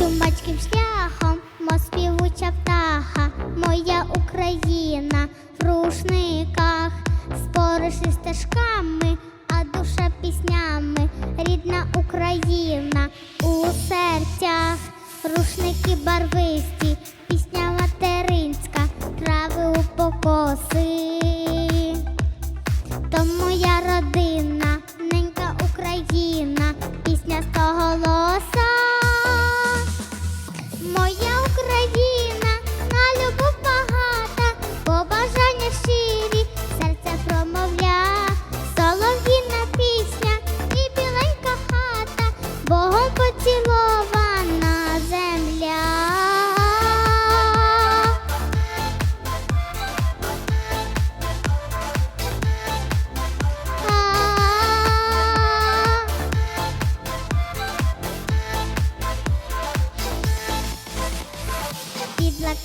чумацьким шляхом, мо співуча птаха, моя Україна в рушниках, спориш із стежками, а душа піснями, рідна Україна у серцях, рушники барвисті, пісня материнська, трави у покоси.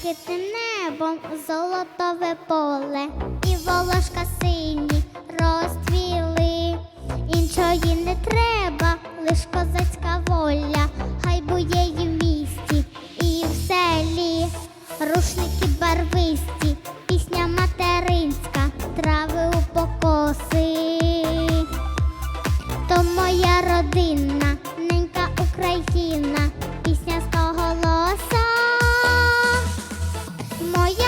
Блакитним небом золотове поле і волошка сині розцвіли. Іншої не треба, лиш козацька воля, хай буде і Моя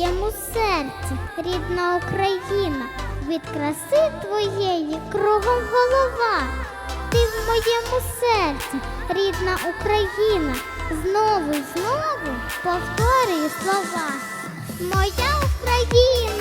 моєму серці, рідна Україна, від краси твоєї кругом голова. Ти в моєму серці, рідна Україна, знову й знову повторюю слова. Моя Україна,